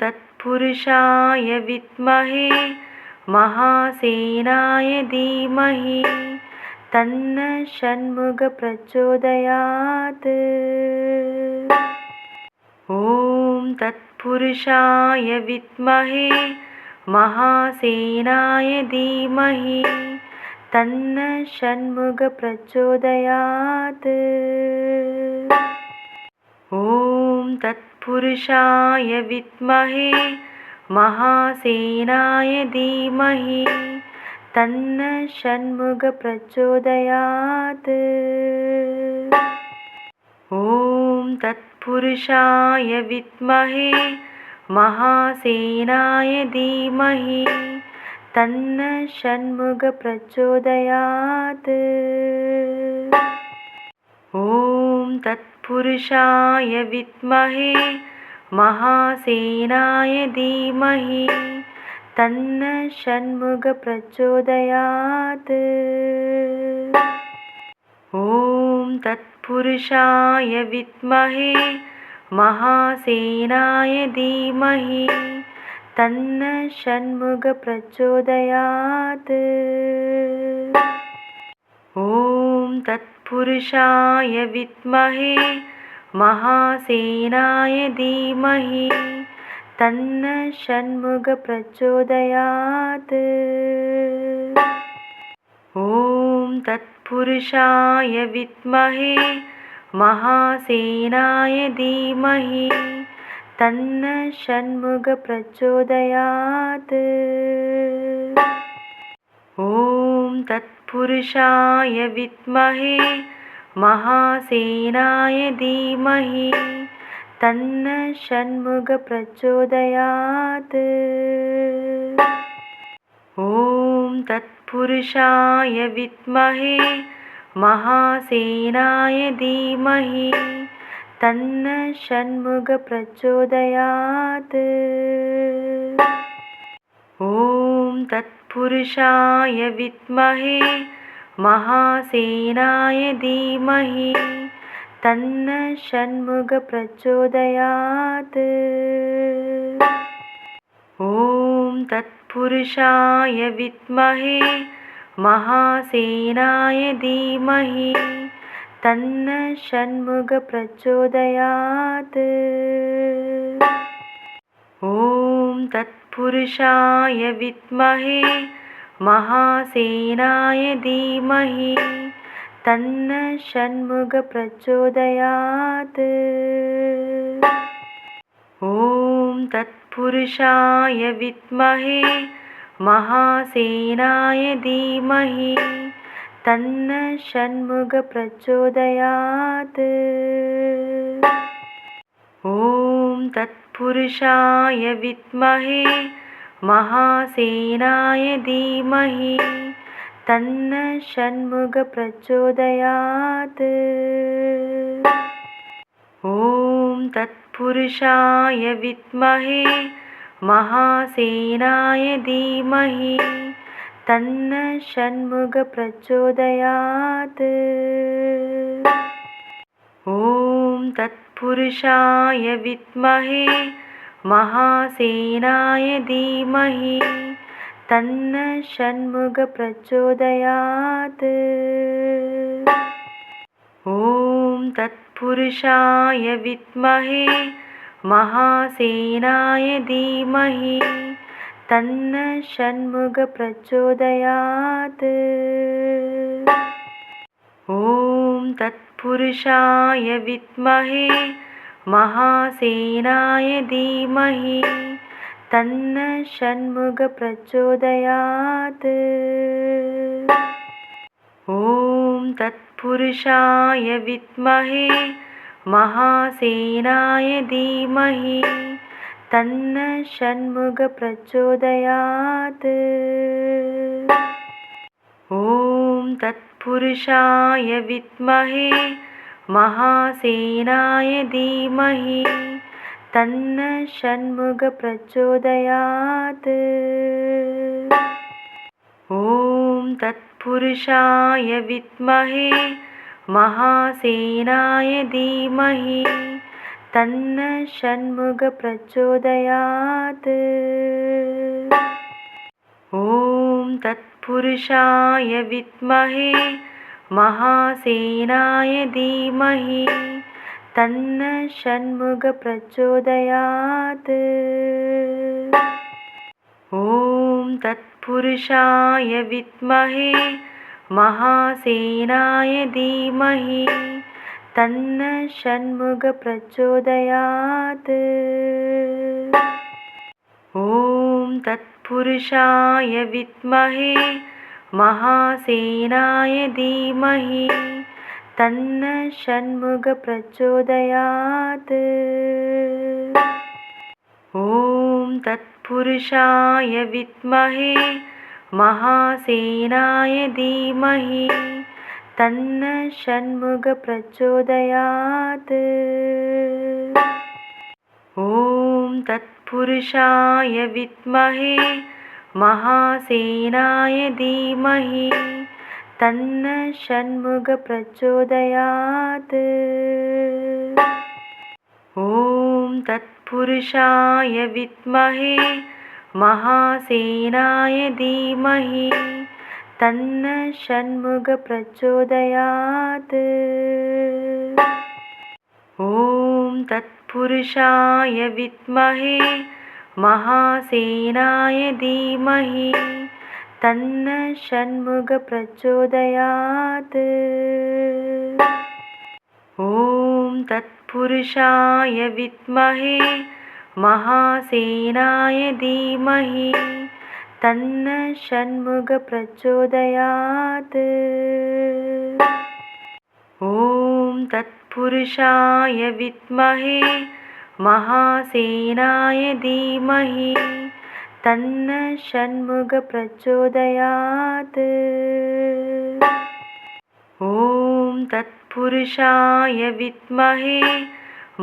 तत्पुरुषाय विद्महे महासेनाय धीमहि तन्न षण्मुखप्रचोदयात् ॐ तत्पुरुषाय विद्महे महासेनाय धीमहि तन्न षण्मुखप्रचोदयात् ॐ तत्पुरुषाय विद्महे महासेनाय धीमहि तन्न षण्मुखप्रचोदयात् ॐ तत्पुरुषाय विद्महे महासेनाय धीमहि तन्न षण्मुखप्रचोदयात् ॐ तत्पुरुषाय विद्महे महासेनाय धीमहि तन्न षण्मुखप्रचोदयात् ॐ तत्पुरुषाय विद्महे महासेनाय धीमहि तन्न षण्मुखप्रचोदयात् तत्पुरुषाय विद्महे महासेनाय धीमहि तन्न षण्मुखप्रचोदयात् ॐ तत्पुरुषाय विद्महे महासेनाय धीमहि तन्न षण्मुखप्रचोदयात् तत्पुरुषाय विद्महे महासेनाय धीमहि तन्न षण्मुखप्रचोदयात् ॐ तत्पुरुषाय विद्महे महासेनाय धीमहि तन्न षण्मुखप्रचोदयात् तत्पुरुषाय विद्महे महासेनाय धीमहि तन्न षण्मुखप्रचोदयात् ॐ तत्पुरुषाय विद्महे महासेनाय धीमहि तन्न षण्मुखप्रचोदयात् ॐ तत्पुरुषाय विद्महे महासेनाय धीमहि तन्न षण्मुखप्रचोदयात् ॐ तत्पुरुषाय विद्महे महासेनाय धीमहि तन्न षण्मुखप्रचोदयात् ॐ तत्पुरुषाय विद्महे महासेनाय धीमहि तन्न षण्मुखप्रचोदयात् ॐ तत्पुरुषाय विद्महे महासेनाय धीमहि तन्न षण्मुखप्रचोदयात् ॐ तत्पुरुषाय विद्महे महासेनाय धीमहि तन्न षण्मुखप्रचोदयात् ॐ तत्पुरुषाय विद्महे महासेनाय धीमहि तन्न षण्मुखप्रचोदयात् ॐ तत्पुरुषाय विद्महे महासेनाय धीमहि तन्न षण्मुखप्रचोदयात् ॐ तत्पुरुषाय विद्महे महासेनाय धीमहि तन्न षण्मुखप्रचोदयात् ॐ तत्पुरुषाय विद्महे महासेनाय धीमहि तन्न षण्मुखप्रचोदयात् ॐ तत्पुरुषाय विद्महे महासेनाय धीमहि तन्न षण्मुखप्रचोदयात् ॐ तत्पुरुषाय विद्महे महासेनाय धीमहि तन्न षण्मुखप्रचोदयात् ॐ तत्पुरुषाय विद्महे महासेनाय धीमहि तन्न षण्मुखप्रचोदयात् ॐ तत्पुरुषाय विद्महे महासेनाय धीमहि तन्न षण्मुखप्रचोदयात् ॐ तत्पुरुषाय विद्महे महासेनाय धीमहि तन्न षण्मुखप्रचोदयात् ॐ तत्पुरुषाय विद्महे महासेनाय धीमहि तन्न षण्मुखप्रचोदयात् ॐ तत्पुरुषाय विद्महे महासेनाय धीमहि तन्न षण्मुखप्रचोदयात् ॐ तत्पुरुषाय विद्महे महासेनाय धीमहि तन्न षण्मुखप्रचोदयात् ॐ तत्पुरुषाय विद्महे महासेनाय धीमहि तन्न षण्मुखप्रचोदयात् ॐ तत्पुरुषाय विद्महे महासेनाय धीमहि तन्न षण्मुखप्रचोदयात् ॐ तत्पुरुषाय विद्महे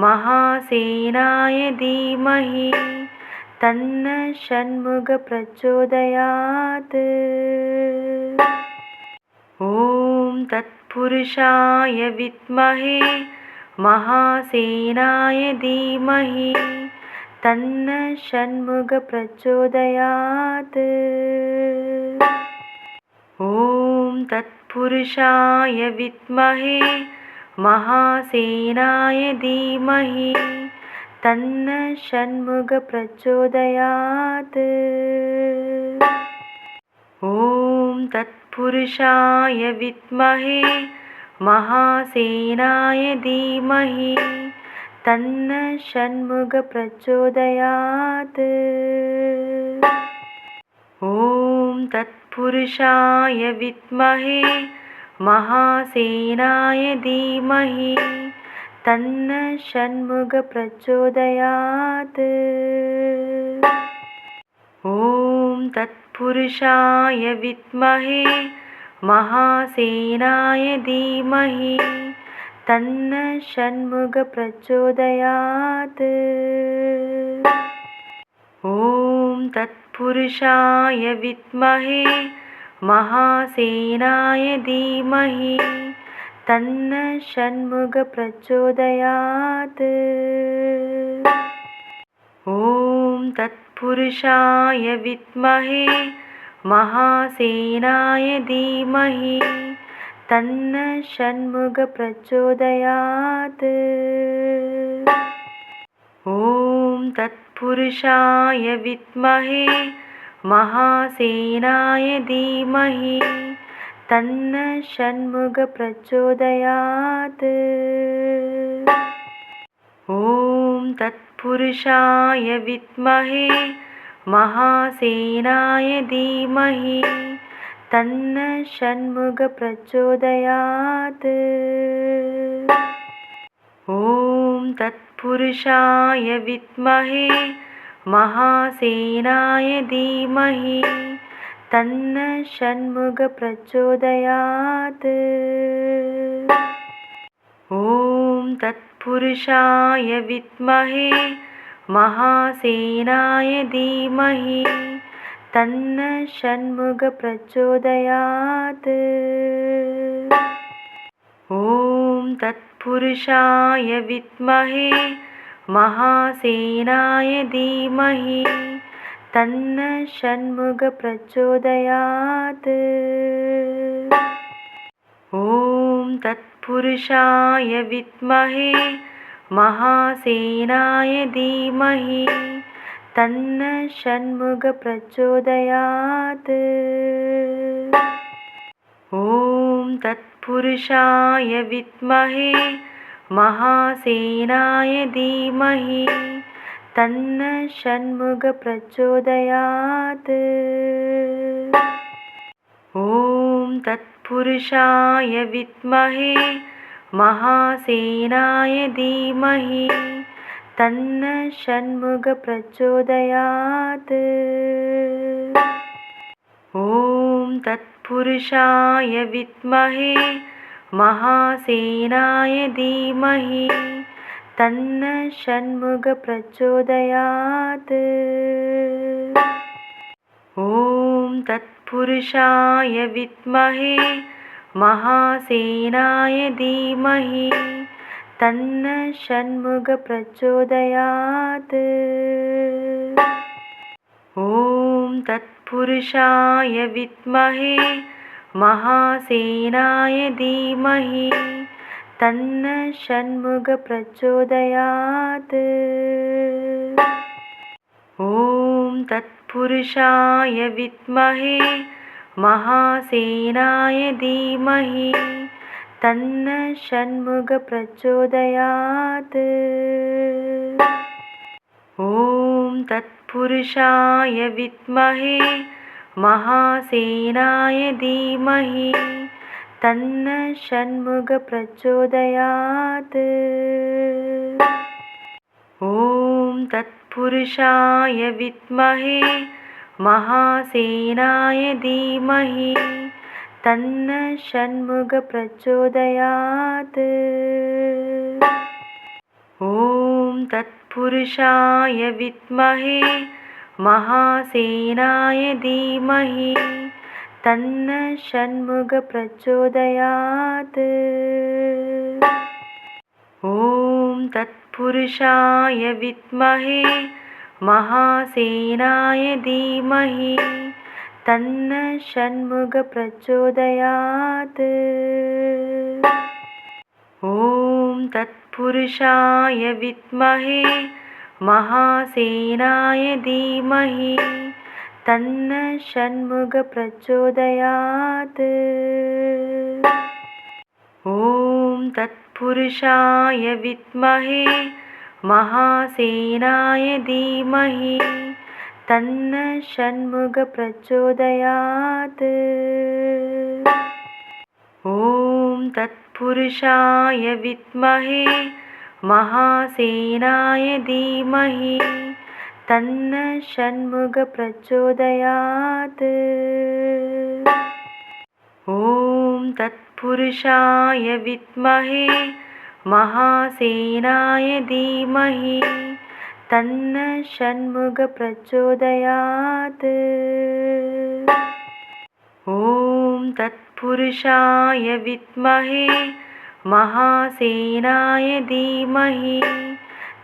महासेनाय धीमहि तन्न षण्मुखप्रचोदयात् ॐ तत्पुरुषाय विद्महे महासेनाय धीमहि तन्न षण्मुखप्रचोदयात् ॐ तत्पुरुषाय विद्महे महासेनाय धीमहि तन्न षण्मुखप्रचोदयात् ॐ तत्पुरुषाय विद्महे महासेनाय धीमहि तन्न षण्मुखप्रचोदयात् ॐ तत्पुरुषाय विद्महे महासेनाय धीमहि तन्न षण्मुखप्रचोदयात् ॐ तत्पुरुषाय विद्महे महासेनाय धीमहि तन्न षण्मुखप्रचोदयात् ॐ तत्पुरुषाय विद्महे महासेनाय धीमहि तन्न षण्मुखप्रचोदयात् ॐ तत्पुरुषाय विद्महे महासेनाय धीमहि तन्न षण्मुखप्रचोदयात् ॐ तत्पुरुषाय विद्महे महासेनाय धीमहि तन्न षण्मुखप्रचोदयात् ॐ तत्पुरुषाय विद्महे महासेनाय धीमहि तन्न षण्मुखप्रचोदयात् ॐ तत्पुरुषाय विद्महे महासेनाय धीमहि तन्न षण्मुखप्रचोदयात् ॐ तत्पुरुषाय विद्महे महासेनाय धीमहि तन्न षण्मुखप्रचोदयात् ॐ तत्पुरुषाय विद्महे महासेनाय धीमहि तन्न षण्मुखप्रचोदयात् ॐ तत्पुरुषाय विद्महे महासेनाय धीमहि तन्न षण्मुखप्रचोदयात् ॐ तत्पुरुषाय विद्महे महासेनाय धीमहि तन्न षण्मुखप्रचोदयात् ॐ तत्पुरुषाय विद्महे महासेनाय धीमहि तन्न षण्मुखप्रचोदयात् ॐ तत्पुरुषाय विद्महे महासेनाय धीमहि तन्न षण्मुखप्रचोदयात् ॐ तत्पुरुषाय विद्महे महासेनाय धीमहि तन्न षण्मुखप्रचोदयात् ॐ तत्पुरुषाय विद्महे महासेनाय धीमहि तन्न षण्मुखप्रचोदयात् ॐ तत्पुरुषाय विद्महे महासेनाय धीमहि तन्न षण्मुखप्रचोदयात् ॐ तत्पुरुषाय विद्महे महासेनाय धीमहि तन्न षण्मुखप्रचोदयात् ॐ तत्पुरुषाय विद्महे महासेनाय धीमहि तन्न षण्मुखप्रचोदयात् ॐ तत्पुरुषाय विद्महे महासेनाय धीमहि तन्न षण्मुखप्रचोदयात् ॐ तत्पुरुषाय विद्महे महासेनाय धीमहि तन्न षण्मुखप्रचोदयात् ॐ तत्पुरुषाय विद्महे महासेनाय धीमहि तन्न षण्मुखप्रचोदयात् ॐ तत्पुरुषाय विद्महे महासेनाय धीमहि तन्न षण्मुखप्रचोदयात् ॐ तत्पुरुषाय विद्महे महासेनाय धीमहि तन्न षण्मुखप्रचोदयात् ॐ तत्पुरुषाय विद्महे महासेनाय धीमहि तन्न षण्मुखप्रचोदयात् ॐ तत्पुरुषाय विद्महे महासेनाय धीमहि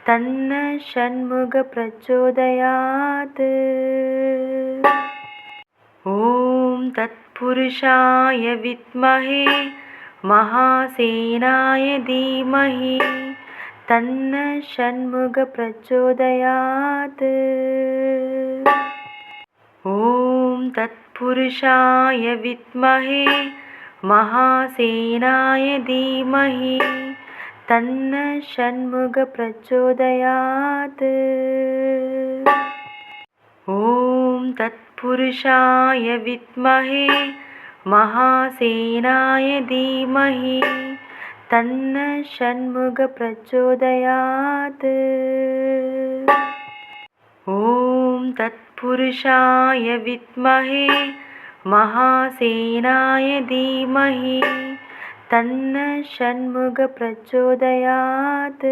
तन्न षण्मुखप्रचोदयात् ॐ तत्पुरुषाय विद्महे महासेनाय धीमहि तन्न षण्मुखप्रचोदयात् ॐ तत्पुरुषाय विद्महे महासेनाय धीमहि तन्न षण्मुखप्रचोदयात् ॐ तत्पुरुषाय विद्महे महासेनाय धीमहि तन्न षण्मुखप्रचोदयात् ॐ तत्पुरुषाय विद्महे महासेनाय धीमहि तन्न षण्मुखप्रचोदयात्